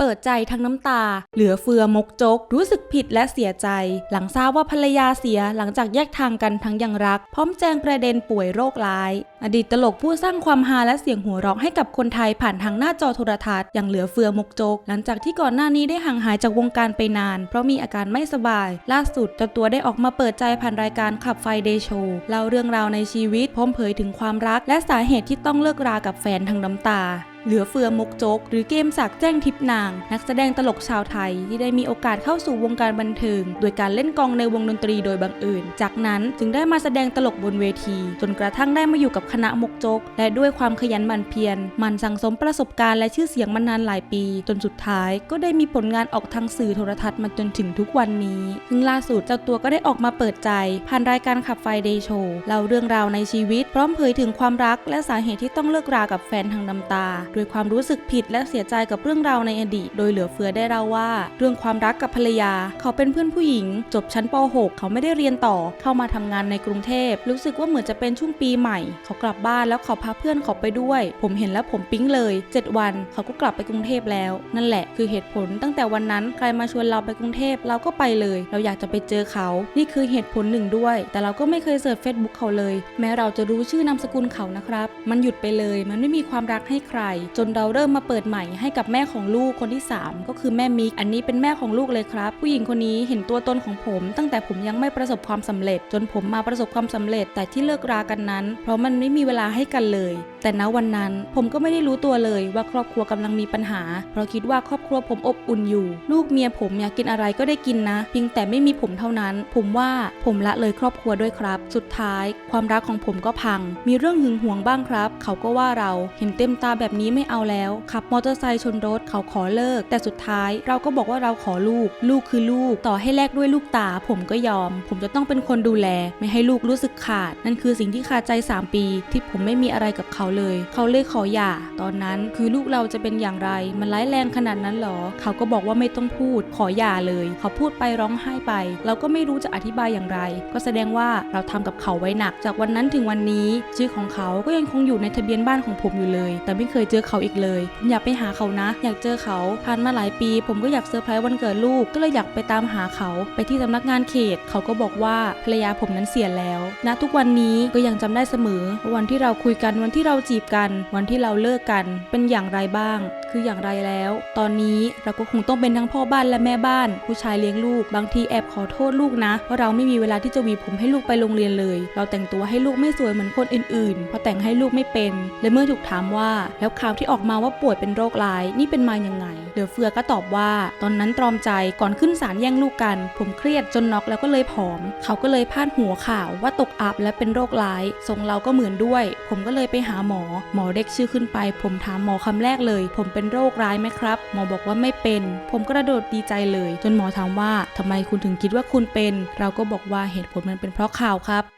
เปิดใจทั้งน้ำตา เหลือเฟือมกจก รู้สึกผิดและเสียใจ หลังทราบว่าภรรยาเสียหลังจากแยกทางกันทั้งยังรัก พร้อมแจ้งประเด็นป่วยโรคร้าย อดีตตลกผู้สร้างความฮาและเสียงหัวเราะให้กับคนไทยผ่านทางหน้าจอโทรทัศน์อย่างเหลือเฟือมกจก หลังจากที่ก่อนหน้านี้ได้ห่างหายจากวงการไปนาน เพราะมีอาการไม่สบาย ล่าสุดเจ้าตัวได้ออกมาเปิดใจผ่านรายการขับไฟเดโชเล่าเรื่องราวในชีวิตพร้อมเผยถึงความรัก และสาเหตุที่ต้องเลิกรากับแฟนทั้งน้ำตา เหลือเฟือมกจก หรือเกมสักแจ้งทิพนาง นักแสดงตลกชาวไทยที่ได้มีโอกาสเข้าสู่วงการบันเทิง โดยการเล่นกองในวงดนตรีโดยบังเอิญจากนั้นจึงได้มาแสดงตลกบนเวที จนกระทั่งได้มาอยู่กับคณะมกจก และด้วยความขยันหมั่นเพียรหมันสั่งสมประสบการณ์และชื่อเสียงมานานหลายปี จนสุดท้ายก็ได้มีผลงานออกทางสื่อโทรทัศน์มาจนถึงทุกวันนี้ซึ่งล่าสุดเจ้าตัวก็ได้ออกมาเปิดใจ ผ่านรายการขับไฟเดย์โชว์เล่าเรื่องราวในชีวิต พร้อมเผยถึงความรักและสาเหตุที่ต้องเลิกรากับแฟนทางน้ำตาด้วยความรู้สึกผิดและเสียใจกับเรื่องราวในอดีต โดยเหลือเฟือได้เล่าว่า เรื่องความรักกับภรรยา เขาเป็นเพื่อนผู้หญิง จบชั้นป .6 เขาไม่ได้เรียนต่อ เข้ามาทำงานในกรุงเทพ รู้สึกว่าเหมือนจะเป็นช่วงปีใหม่ เขากลับบ้านแล้วเขาพาเพื่อนเขาไปด้วย ผมเห็นแล้วผมปิ๊งเลย 7 วัน เขาก็กลับไปกรุงเทพแล้ว นั่นแหละคือเหตุผลตั้งแต่วันนั้นใครมาชวนเราไปกรุงเทพเราก็ไปเลย เราอยากจะไปเจอเขา นี่คือเหตุผลหนึ่งด้วย แต่เราก็ไม่เคยเสิร์ชเฟซบุ๊กเขาเลย แม้เราจะรู้ชื่อนามสกุลเขานะครับ มันหยุดไปเลย มันไม่มีความรักให้ใครจนเราเริ่มมาเปิดใหม่ให้กับแม่ของลูกคนที่ 3 ก็คือแม่มิก อันนี้เป็นแม่ของลูกเลยครับ ผู้หญิงคนนี้เห็นตัวตนของผม ตั้งแต่ผมยังไม่ประสบความสำเร็จ จนผมมาประสบความสำเร็จ แต่ที่เลิกรากันนั้น เพราะมันไม่มีเวลาให้กันเลย แต่ณวันนั้นผมก็ไม่ได้รู้ตัวเลยว่าครอบครัวกำลังมีปัญหา เพราะคิดว่าครอบครัวผมอบอุ่นอยู่ ลูกเมียผมอยากกินอะไรก็ได้กินนะเพียงแต่ไม่มีผมเท่านั้น ผมว่าผมละเลยครอบครัวด้วยครับ สุดท้าย ความรักของผมก็พัง มีเรื่องหึงหวงบ้างครับ เขาก็ว่าเราเห็นเต็มตาแบบนี้ไม่เอาแล้ว ขับมอเตอร์ไซค์ชนรถเขาขอเลิก แต่สุดท้ายเราก็บอกว่าเราขอลูก ลูกคือลูก ต่อให้แลกด้วยลูกตา ผมก็ยอม ผมจะต้องเป็นคนดูแล ไม่ให้ลูกรู้สึกขาด นั่นคือสิ่งที่คาใจ 3 ปี ที่ผมไม่มีอะไรกับเขาเลย เขาเลยขอหย่า ตอนนั้นคือลูกเราจะเป็นอย่างไร มันร้ายแรงขนาดนั้นหรอ เขาก็บอกว่าไม่ต้องพูด ขอหย่าเลย เขาพูดไปร้องไห้ไป เราก็ไม่รู้จะอธิบายอย่างไร ก็แสดงว่าเราทำกับเขาไว้หนัก จากวันนั้นถึงวันนี้ ชื่อของเขาก็ยังคงอยู่ในทะเบียนบ้านของผมอยู่เลย แต่ไม่เคยเจอเขาอีกเลยผมอยากไปหาเขานะ อยากเจอเขา ผ่านมาหลายปี ผมก็อยากเซอร์ไพรส์วันเกิดลูก ก็เลยอยากไปตามหาเขา ไปที่สำนักงานเขต เขาก็บอกว่าภรรยาผมนั้นเสียแล้ว ณ ทุกวันนี้ก็ยังจำได้เสมอ วันที่เราคุยกัน วันที่เราจีบกัน วันที่เราเลิกกันเป็นอย่างไรบ้าง คืออย่างไรแล้ว ตอนนี้เราก็คงต้องเป็นทั้งพ่อบ้านและแม่บ้าน ผู้ชายเลี้ยงลูก บางทีแอบขอโทษลูกนะว่าเราไม่มีเวลาที่จะหวีผมให้ลูกไปโรงเรียนเลย เราแต่งตัวให้ลูกไม่สวยเหมือนคนอื่นๆ เพราะแต่งให้ลูกไม่เป็น และเมื่อถูกถามว่า แล้วข่าวที่ออกมาว่าป่วยเป็นโรคร้ายนี่เป็นมาอย่างไง เดอเฟือก็ตอบว่า ตอนนั้นตรอมใจก่อนขึ้นศาลแย่งลูกกัน ผมเครียดจนน็อกแล้วก็เลยผอม เขาก็เลยพาดหัวข่าวว่าตกอับและเป็นโรคร้ายทรงเราก็เหมือนด้วย ผมก็เลยไปหาหมอ หมอเด็กชื่อขึ้นไป ผมถามหมอคำแรกเลย ผมเป็นโรคร้ายไหมครับ หมอบอกว่าไม่เป็น ผมกระโดดดีใจเลย จนหมอถามว่าทำไมคุณถึงคิดว่าคุณเป็น เราก็บอกว่าเหตุผลมันเป็นเพราะข่าวครับ